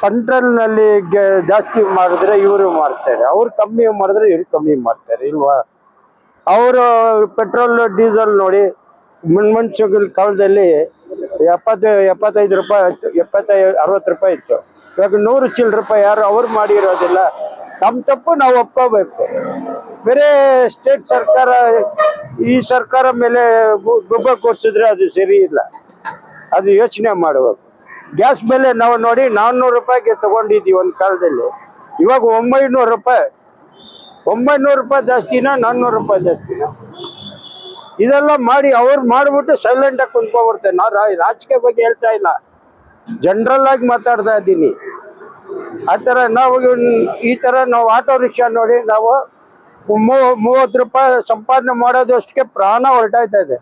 ಸೆಂಟ್ರಲ್ನಲ್ಲಿ ಜಾಸ್ತಿ ಮಾಡಿದ್ರೆ ಇವರು ಮಾಡ್ತಾರೆ ಅವ್ರು ಕಮ್ಮಿ ಮಾಡಿದ್ರೆ ಇವ್ರು ಕಮ್ಮಿ ಮಾಡ್ತಾರೆ ಇಲ್ವಾ? ಅವರು ಪೆಟ್ರೋಲ್, ಡೀಸೆಲ್ ನೋಡಿ ಮುನ್ಮನ್ಸಿಗಲ್ ಕಾಲದಲ್ಲಿ ಎಪ್ಪತ್ತು, ಎಪ್ಪತ್ತೈದು ರೂಪಾಯಿ ಇತ್ತು ಎಪ್ಪತ್ತೈದು ಅರವತ್ತು ರೂಪಾಯಿ ಇತ್ತು. ಇವಾಗ ನೂರು ಚಿಲ್ ರೂಪಾಯಿ ಯಾರು ಅವ್ರು ಮಾಡಿರೋದಿಲ್ಲ. ನಮ್ಮ ತಪ್ಪು ನಾವು ಒಪ್ಕೋಬೇಕು. ಬೇರೆ ಸ್ಟೇಟ್ ಸರ್ಕಾರ, ಈ ಸರ್ಕಾರ ಮೇಲೆ ಗೊಬ್ಬರ ಗುಬ್ಬ ಕೊಡ್ಸಿದ್ರೆ ಅದು ಸರಿ ಇಲ್ಲ. ಅದು ಯೋಚನೆ ಮಾಡಬೇಕು ಗ್ಯಾಸ್ ಬೆಲೆ ನಾವು ನೋಡಿ ನಾನ್ನೂರು ರೂಪಾಯಿಗೆ ತಗೊಂಡಿದ್ದೀವಿ ಒಂದು ಕಾಲದಲ್ಲಿ. ಇವಾಗ ಒಂಬೈನೂರು ರೂಪಾಯಿ. ಒಂಬೈನೂರು ರೂಪಾಯಿ ಜಾಸ್ತಿನಾ, ನಾನ್ನೂರು ರೂಪಾಯಿ ಜಾಸ್ತಿನಾ? ಇದೆಲ್ಲ ಮಾಡಿ ಅವ್ರು ಮಾಡಿಬಿಟ್ಟು ಸೈಲೆಂಟ್ ಆಗಿ ಕುಂತ್ಕೊಬಿಡ್ತಾರೆ ನಾವು ರಾಜಕೀಯ ಬಗ್ಗೆ ಹೇಳ್ತಾ ಇಲ್ಲ. ಜನರಲ್ ಆಗಿ ಮಾತಾಡ್ತಾ ಇದ್ದೀನಿ. ಆ ಥರ ನಾವು ಈ ಥರ ನಾವು ಆಟೋ ರಿಕ್ಷಾ ನೋಡಿ ನಾವು ಮೂವತ್ತು ರೂಪಾಯಿ ಸಂಪಾದನೆ ಮಾಡೋದಷ್ಟಕ್ಕೆ ಪ್ರಾಣ ಹೊರಟಾಯ್ತಾ ಇದೆ.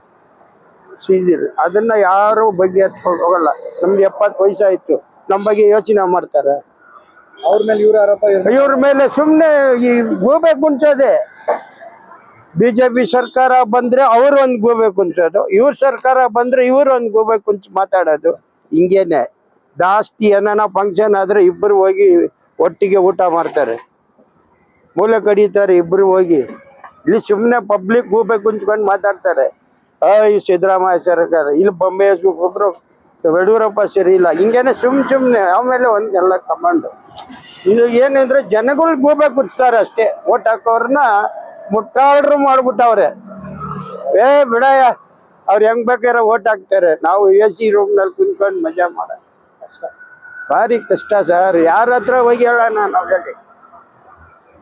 ಸೀದಿರ್ ಅದನ್ನ ಯಾರು ಬಗ್ಗೆ ಎತ್ಕೊಂಡು ಹೋಗಲ್ಲ. ನಮ್ಗೆ ಎಪ್ಪತ್ತು ವಯಸ್ಸಾಯ್ತು ನಮ್ಮ ಬಗ್ಗೆ ಯೋಚನೆ ಮಾಡ್ತಾರೆ. ಅವ್ರ ಮೇಲೆ ಇವ್ರ ಆರೋಪ ಇವ್ರ ಮೇಲೆ ಸುಮ್ಮನೆ ಈ ಗೂಬೆ ಕುಂಚೋದೆ ಬಿಜೆಪಿ ಸರ್ಕಾರ ಬಂದ್ರೆ ಅವ್ರು ಒಂದು ಗೋಬೆ ಕುಂಚೋದು ಇವ್ರ ಸರ್ಕಾರ ಬಂದ್ರೆ ಇವ್ರು ಒಂದು ಗೋಬೆ ಕುಂಚ್ ಮಾತಾಡೋದು. ಹಿಂಗೇನೆ. ಜಾಸ್ತಿ ಏನಾನ ಫಂಕ್ಷನ್ ಆದ್ರೆ ಇಬ್ಬರು ಹೋಗಿ ಒಟ್ಟಿಗೆ ಊಟ ಮಾಡ್ತಾರೆ. ಮೂಲೆ ಕಡಿತಾರೆ ಇಬ್ರು ಹೋಗಿ. ಇಲ್ಲಿ ಸುಮ್ಮನೆ ಪಬ್ಲಿಕ್ ಗೂಬೆ ಕುಂಚ್ಕೊಂಡು ಮಾತಾಡ್ತಾರೆ. ಈ ಸಿದ್ದರಾಮಯ್ಯ ಸರ್ಕಾರ ಇಲ್ಲಿ ಬೊಂಬೆ ಒಬ್ರು ಯಡಿಯೂರಪ್ಪ ಸರಿ ಇಲ್ಲ. ಹಿಂಗೇನೆ ಸುಮ್ ಸುಮ್ನೆ, ಆಮೇಲೆ ಒಂದ್ ಎಲ್ಲ ಕಮಾಂಡ್ ಇದು ಏನಂದ್ರೆ ಜನಗಳು ಗೂಬೆ ಕುಚ್ತಾರೆ ಅಷ್ಟೇ. ಓಟ್ ಹಾಕೋರ್ನ ಮುಟ್ಟಾಡ್ರು ಮಾಡ್ಬಿಟ್ಟವ್ರೆ. ಏ, ಬಿಡಯ್ಯ, ಅವ್ರು ಹೆಂಗ್ ಬೇಕಾರೆ ಓಟ್ ಹಾಕ್ತಾರೆ. ನಾವು ಎ ಸಿ ರೂಮ್ನಲ್ಲಿ ಕುಂತ್ಕೊಂಡು ಮಜಾ ಮಾಡ ಭಾರಿ ಕಷ್ಟ ಸರ್. ಯಾರ ಹತ್ರ ಹೋಗಿ ಹೇಳ ನಾವು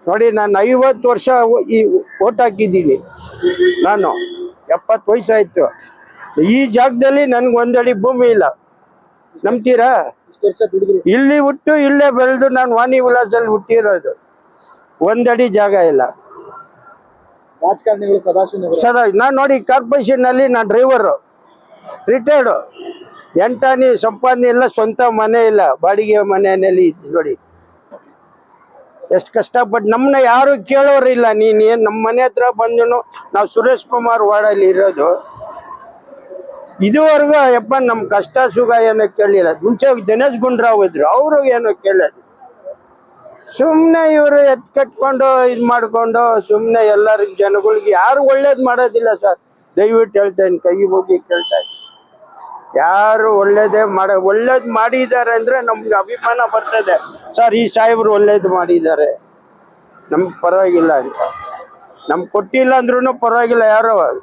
ನೋಡಿ, ನಾನು ಐವತ್ತು ವರ್ಷ ಈ ಓಟ್ ಹಾಕಿದ್ದೀನಿ. ನಾನು. ಎಪ್ಪತ್ತು ವಯಸ್ಸಾಯ್ತು ಈ ಜಾಗದಲ್ಲಿ ನನ್ಗೆ ಒಂದಡಿ ಭೂಮಿ ಇಲ್ಲ. ನಂಬ್ತೀರಾ? ಇಲ್ಲಿ ಹುಟ್ಟು ಇಲ್ಲೇ ಬೆಳೆದು ನಾನು ವಾಣಿ ವಿಲಾಸಲ್ಲಿ ಹುಟ್ಟಿರೋದು. ಒಂದಡಿ ಜಾಗ ಇಲ್ಲ. ಸದಾ ನಾನು ನೋಡಿ ಕಾರ್ಪೊರೇಷನ್ ಅಲ್ಲಿ ನಾನು ಡ್ರೈವರು ರಿಟೈರ್ಡು ಎಂಟಾನಿ ಸಂಪಾದನೆ ಇಲ್ಲ ಸ್ವಂತ ಮನೆ ಇಲ್ಲ. ಬಾಡಿಗೆ ಮನೆಯಲ್ಲಿ ನೋಡಿ. ಎಷ್ಟು ಕಷ್ಟಪಟ್ಟು ನಮ್ಮನ್ನ ಯಾರು ಕೇಳೋರಿಲ್ಲ ನೀನ್ ಏನ್ ನಮ್ಮ ಮನೆ ಹತ್ರ ಬಂದನು ನಾವು ಸುರೇಶ್ ಕುಮಾರ್ ವಾರ್ಡಲ್ಲಿ ಇರೋದು. ಇದುವರೆಗೂ ಯಪ್ಪ ನಮ್ಮ ಕಷ್ಟ ಸುಖ ಏನೋ ಕೇಳಿಲ್ಲ. ಮುಂಚೆ ದಿನೇಶ್ ಗುಂಡ್ರಾವ್ ಇದ್ರು. ಅವರು ಏನೋ ಕೇಳೋದು. ಸುಮ್ಮನೆ ಇವರು ಎತ್ ಕಟ್ಕೊಂಡು, ಇದು ಮಾಡ್ಕೊಂಡು ಸುಮ್ಮನೆ ಎಲ್ಲರಿಗೂ ಜನಗಳಿಗೆ ಯಾರು ಒಳ್ಳೇದು ಮಾಡೋದಿಲ್ಲ ಸರ್. ದಯವಿಟ್ಟು ಹೇಳ್ತೇನೆ ಕೈ ಹೋಗಿ ಕೇಳ್ತಾ. ಯಾರು ಒಳ್ಳೇದೇ ಮಾಡ, ಒಳ್ಳೇದ್ ಮಾಡಿದ್ದಾರೆ ಅಂದ್ರೆ ನಮ್ಗೆ ಅಭಿಮಾನ ಬರ್ತದೆ. ಸರ್, ಈ ಸಾಹೇಬ್ರು ಒಳ್ಳೇದು ಮಾಡಿದ್ದಾರೆ. ನಮ್ಗೆ ಪರವಾಗಿಲ್ಲ ಅಂತ. ನಮ್ಗೆ ಕೊಟ್ಟಿಲ್ಲ ಅಂದ್ರೂ ಪರವಾಗಿಲ್ಲ, ಯಾರೋ.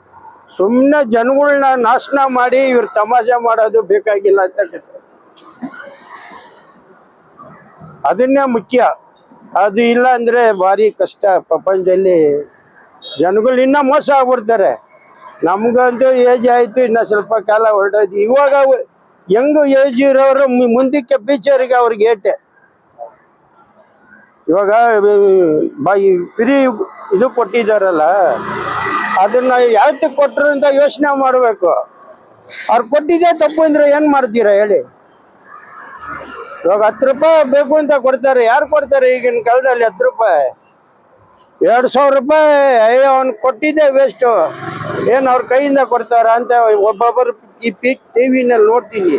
ಸುಮ್ಮನೆ ಜನಗಳನ್ನ ನಾಶನ ಮಾಡಿ ಇವ್ರು ತಮಾಷೆ ಮಾಡೋದು ಬೇಕಾಗಿಲ್ಲ ಅಂತ. ಅದನ್ನೇ ಮುಖ್ಯ. ಅದು ಇಲ್ಲ ಅಂದ್ರೆ ಭಾರಿ ಕಷ್ಟ. ಪ್ರಪಂಚದಲ್ಲಿ ಜನಗಳು ಇನ್ನ ಮೋಸ ಆಗ್ಬಿಡ್ತಾರೆ. ನಮ್ಗಂತೂ ಏಜ್ ಆಯ್ತು, ಇನ್ನ ಸ್ವಲ್ಪ ಕಾಲ ಹೊರಟೋಯ್ತು. ಇವಾಗ ಹೆಂಗ್ ಏಜ್ ಇರೋರು ಮುಂದಕ್ಕೆ ಫ್ಯೂಚರ್ಗೆ ಅವ್ರಿಗೆ ಏಟೆ. ಇವಾಗ ಬಾಯಿ ಫ್ರೀ ಇದು ಕೊಟ್ಟಿದ್ದಾರಲ್ಲ, ಅದನ್ನ ಯಾವತ್ತಕ್ಕೆ ಕೊಟ್ಟರು ಅಂತ ಯೋಚನೆ ಮಾಡ್ಬೇಕು. ಅವ್ರು ಕೊಟ್ಟಿದ್ದೆ ತಪ್ಪು ಅಂದ್ರೆ ಏನ್ ಮಾಡ್ತೀರಾ ಹೇಳಿ. ಇವಾಗ ಹತ್ತು ರೂಪಾಯಿ ಬೇಕು ಅಂತ ಕೊಡ್ತಾರೆ. ಯಾರು ಕೊಡ್ತಾರೆ ಈಗಿನ ಕಾಲದಲ್ಲಿ ಹತ್ತು ರೂಪಾಯಿ? ಎರಡು ಸಾವಿರ ರೂಪಾಯಿ, ಅಯ್ಯೋ, ಅವ್ನು ಕೊಟ್ಟಿದ್ದೆ ವೇಸ್ಟು ಏನು ಅವ್ರ ಕೈಯಿಂದ ಕೊಡ್ತಾರ ಅಂತ ಒಬ್ಬೊಬ್ಬರು ಈ ಪಿಕ್ ಟಿ ವಿನಲ್ಲಿ ನೋಡ್ತೀನಿ.